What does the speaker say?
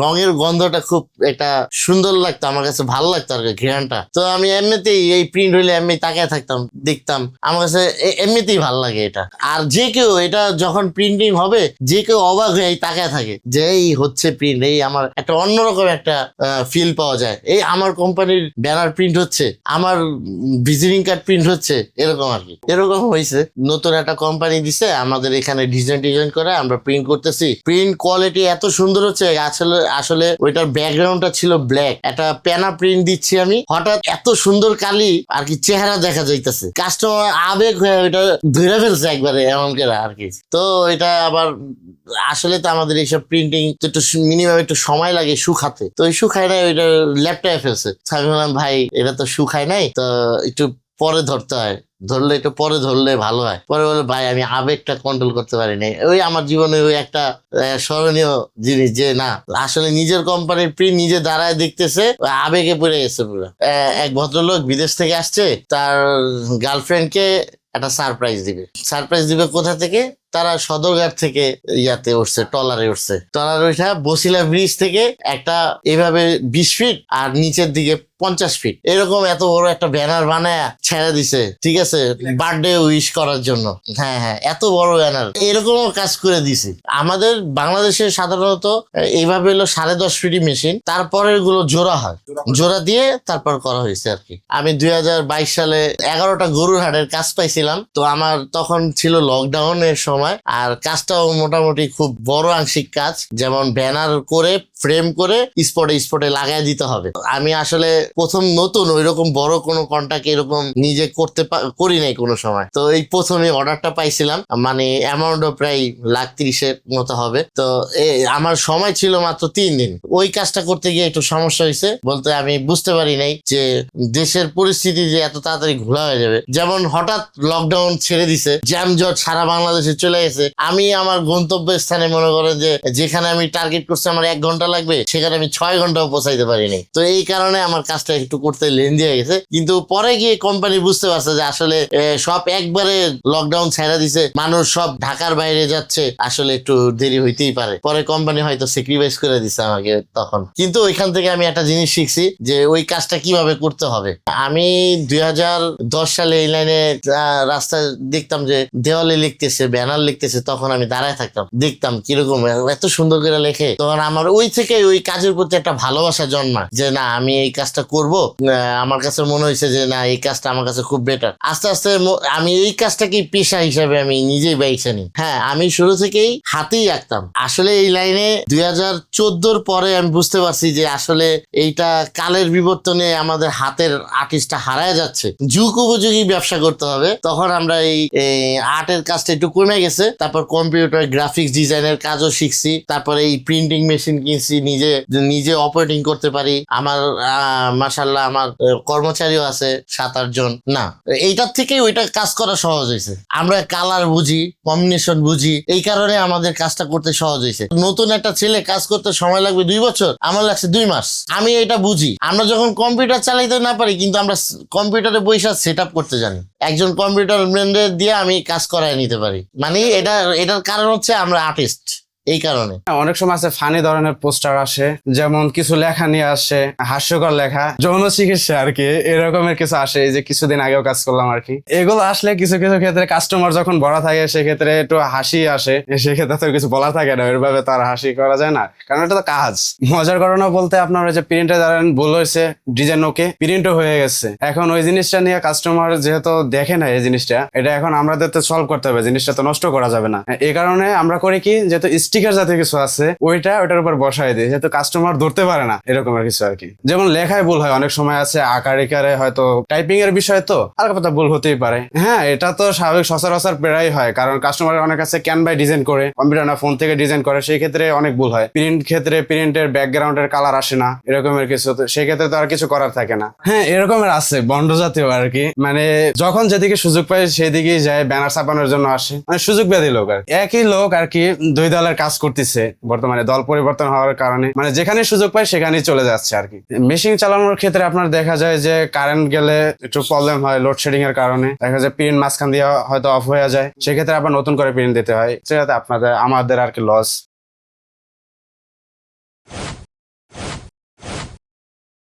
রঙের গন্ধটা খুব একটা সুন্দর লাগতো, আমার কাছে ভালো লাগতো আর ঘ্রাণটা তো আমি এমনিতেই এই প্রিন্ট হইলে এমনি তাকায় থাকতাম, দেখতাম, আমার কাছে এমনিতেই ভালো লাগে এটা। আর যে কেউ এটা যখন প্রিন্টিং হবে, যে কেউ অবাক হয়ে এই তাকায় থাকে যে এই হচ্ছে প্রিন্ট এই আমার একটা অন্যরকম একটা ফিল পাওয়া যায়। এই আমার কোম্পানির ব্যানার প্রিন্ট হচ্ছে, আমার ভিজিটিং কার্ড প্রিন্ট হচ্ছে, এরকম আর কি। এরকম হয়েছে নতুন একটা কোম্পানি দিছে, আমাদের এখানে ডিজাইন ডিজাইন করে আমরা প্রিন্ট করতেছি। প্রিন্ট কোয়ালিটি এত সুন্দর হচ্ছে আসলে আসলে ওইটার ব্যাকগ্রাউন্ডটা ছিল ব্ল্যাক একটা প্যানা প্রিন্ট দিচ্ছি আমি। হঠাৎ এত সুন্দর কালি, আর কি চেহারা দেখা যাইতেছে। কাস্টমার আবেগ হয়ে ওইটা ধরে ফেলছে একবারে, এমন করে আর কি। তো এটা আবার আসলে তো আমাদের এইসব প্রিন্টিং একটু মিনিমাম একটু সময় লাগে শুকাতে। তো ওই শুকায় নাই, ওইটা ল্যাপটপে ফেলছে। তো ভাই, এটা তো শুকায় নাই, তো একটু পরে ধরতে হয়। ধরলে একটু পরে ধরলে ভালো হয়। পরে বলে, ভাই, আমি আবেগটা কন্ট্রোল করতে পারি নাই ওই আমার জীবনে ওই একটা স্মরণীয় জিনিস যে, না, আসলে নিজের কোম্পানির প্রি নিজে দাঁড়ায় দেখতেছে, আবেগে পড়ে গেছে পুরো। এক ভদ্রলোক বিদেশ থেকে আসছে, তার গার্লফ্রেন্ডকে একটা সারপ্রাইজ দিবে। সারপ্রাইজ দিবে কোথা থেকে? তারা সদরঘাট থেকে ইয়াতে উঠছে টলারে উঠছে। টলারে উঠা বসিলা ব্রিজ থেকে একটা এভাবে বিশ ফিট আর নিচের দিকে পঞ্চাশ ফিট এরকম এত বড় একটা ব্যানার বানায় ছেড়ে দিছে ঠিক আছে? বার্থডে উইশ করার জন্য। হ্যাঁ হ্যাঁ এত বড় ব্যানার এরকমও কাজ করে দিছে। আমাদের বাংলাদেশে সাধারণত এইভাবে হলো সাড়ে দশ ফিটি মেশিন তারপরে গুলো জোড়া হয়। জোড়া দিয়ে তারপর করা হয়েছে আর কি। আমি দুই হাজার বাইশ সালে এগারোটা গরুর হাটের কাজ পাইছিলাম। তো আমার তখন ছিল লকডাউনের সময়। আর কাজটাও মোটামুটি খুব বড় আংশিক কাজ। যেমন ব্যানার করে ফ্রেম করে স্পটে স্পটে লাগাই দিতে হবে। আমি আসলে প্রথম নতুন, ওইরকম বড় কোনো কন্টাক্ট এরকম নিজে করতে করি নাই কোনো সময়। তো এই প্রথমে অর্ডারটা পাইছিলাম মানে অ্যামাউন্টও প্রায় লাখ তিরিশের মতো হবে। তো আমার সময় ছিল মাত্র তিন দিন। ওই কাজটা করতে গিয়ে একটু সমস্যা হয়েছে বলতে আমি বুঝতে পারি নাই যে দেশের পরিস্থিতি যে এত তাড়াতাড়ি ঘোলা হয়ে যাবে। যেমন হঠাৎ লকডাউন ছেড়ে দিছে, জ্যামজট সারা বাংলাদেশে চলে গেছে। আমি আমার গন্তব্য স্থানে মনে করেন যে যেখানে আমি টার্গেট করছি, আমার এক ঘণ্টা লাগবে, সেখানে আমি ছয় ঘন্টাও পৌঁছাইতে পারিনি। তো এই কারণে আমার কাজটা একটু করতে লেন দিয়ে গেছে। কিন্তু পরে গিয়ে কোম্পানি বুঝতে পারছে যে আসলে সব একবারে লকডাউন ছেড়ে দিছে। মানুষ সব ঢাকার বাইরে যাচ্ছে, আসলে একটু দেরি হইতেই পারে। পরে কোম্পানি হয়তো স্যাক্রিফাইস করে দিছে আমাকে তখন। কিন্তু ওইখান থেকে আমি একটা জিনিস শিখছি যে ওই কাজটা কীভাবে করতে হবে। আমি দুই হাজার দশ সালে এই লাইনে রাস্তায় দেখতাম যে দেওয়ালে লিখতেছে, ব্যানার লিখতেছে, তখন আমি দাঁড়ায় থাকতাম। দেখতাম কীরকম এত সুন্দর করে লেখে। তখন আমার ওই থেকে ওই কাজের প্রতি একটা ভালোবাসা জন্মা যে না, আমি এই কাজটা করব আমার কাছে মনে হয়েছে যে না, এই কাজটা আমার কাছে খুব বেটার আস্তে আস্তে আমি এই কাজটাকে পেশা হিসাবে আমি নিজেই বাইছে নি হ্যাঁ আমি শুরু থেকেই হাতেই আঁকতাম। আসলে এই লাইনে দুই পরে আমি বুঝতে পারছি যে আসলে এইটা কালের বিবর্তনে আমাদের হাতের আর্টিস্টটা হারায় যাচ্ছে। যুগ উপযোগী ব্যবসা করতে হবে। তখন আমরা এই আর্টের কাজটা একটু কমে গেছে। তারপর কম্পিউটার গ্রাফিক্স ডিজাইনের কাজও শিখছি। তারপরে এই প্রিন্টিং মেশিন কিনছি, নিজে নিজে অপারেটিং করতে পারি। আমার মাসাল্লাহ আমার কর্মচারীও আছে সাত, আট জন। না, এইটার থেকে ওইটা কাজ করা সহজ হয়েছে। আমরা কালার বুঝি, কম্বিনেশন বুঝি, এই কারণে আমাদের কাজটা করতে সহজ হয়েছে। নতুন একটা ছেলে কাজ করতে সময় লাগবে দুই বছর, আমার লাগছে দুই মাস। আমি এটা বুঝি। আমরা যখন কম্পিউটার চালাইতে না পারি, কিন্তু আমরা কম্পিউটারে বৈশা সেট করতে জানি। একজন কম্পিউটার ব্র্যান্ডের দিয়ে আমি কাজ করায় নিতে পারি। মানে এটা এটার কারণ হচ্ছে আমরা আর্টিস্ট। এই কারণে। অনেক সময় আছে ফানি ধরনের পোস্টার আসে, যেমন কিছু লেখা নিয়ে আসে, হাস্যকর লেখা, যৌন চিকিৎসা আর কি, এরকমের কিছু আসে, এই যে কিছুদিন আগেও কাজ করলাম আর কি। এগুলো আসলে কিছু কিছু ক্ষেত্রে কাস্টমার যখন বড় থাকে, সেক্ষেত্রে একটু হাসি আসে, সেক্ষেত্রে তো কিছু বলা থাকে না, ওইভাবে তার হাসি করা যায় না, কারণ এটা তো কাজ। মজার ঘটনা বলতে আপনার যে প্রিন্টে ধরেন ভুল হয়েছে, ডিজাইন ওকে প্রিন্টও হয়ে গেছে। এখন ওই জিনিসটা নিয়ে কাস্টমার যেহেতু দেখে না এই জিনিসটা, এটা এখন আমাদের তো সলভ করতে হবে, জিনিসটা তো নষ্ট করা যাবে না। এই কারণে আমরা করি কি, যেহেতু স্টিকার জাতীয় কিছু আছে, ওইটা ওটার উপর বসাই দিই যেহেতু কাস্টমার ধরতে পারে না এরকমের কিছু আর কি। যেমন লেখায় ভুল হয়, অনেক সময় আছে আকার ইকারে হয়তো টাইপিং এর বিষয় তো আর কথা ভুল হতেই পারে। হ্যাঁ এটা তো স্বাভাবিক, সচরাচর প্রায় হয়, কারণ কাস্টমার অনেক আছে ক্যান বাই ডিজাইন করে কম্পিউটার না ফোন থেকে ডিজাইন করে, সেই ক্ষেত্রে অনেক ভুল হয়। প্রিন্ট ক্ষেত্রে প্রিন্টের ব্যাকগ্রাউন্ডের কালার আসে না এরকমের কিছু সেই ক্ষেত্রে তো আর কিছু করার থাকে না। হ্যাঁ এরকমের আছে, বন্ড জাতীয় আর কি। মানে যখন যেদিকে সুযোগ পায় সেদিকেই যায় ব্যানার ছাপানোর জন্য আসে। মানে সুযোগ ব্যাধি লোক আর। একই লোক আর কি, দুই দলের কাজ করতেছে, বর্তমানে দল পরিবর্তন হওয়ার কারণে মানে যেখানে সুযোগ পায় সেখানেই চলে যাচ্ছে আর কি। মেশিন চালানোর ক্ষেত্রে আপনার দেখা যায় যে কারেন্ট গেলে একটু প্রবলেম হয় লোডশেডিং এর কারণে। দেখা যায় পিন মাঝখান দিয়ে হয়তো অফ হয়ে যায়। সেক্ষেত্রে আবার নতুন করে পিন দিতে হয়। সেটাতে আপনাদের, আমাদের আর কি লস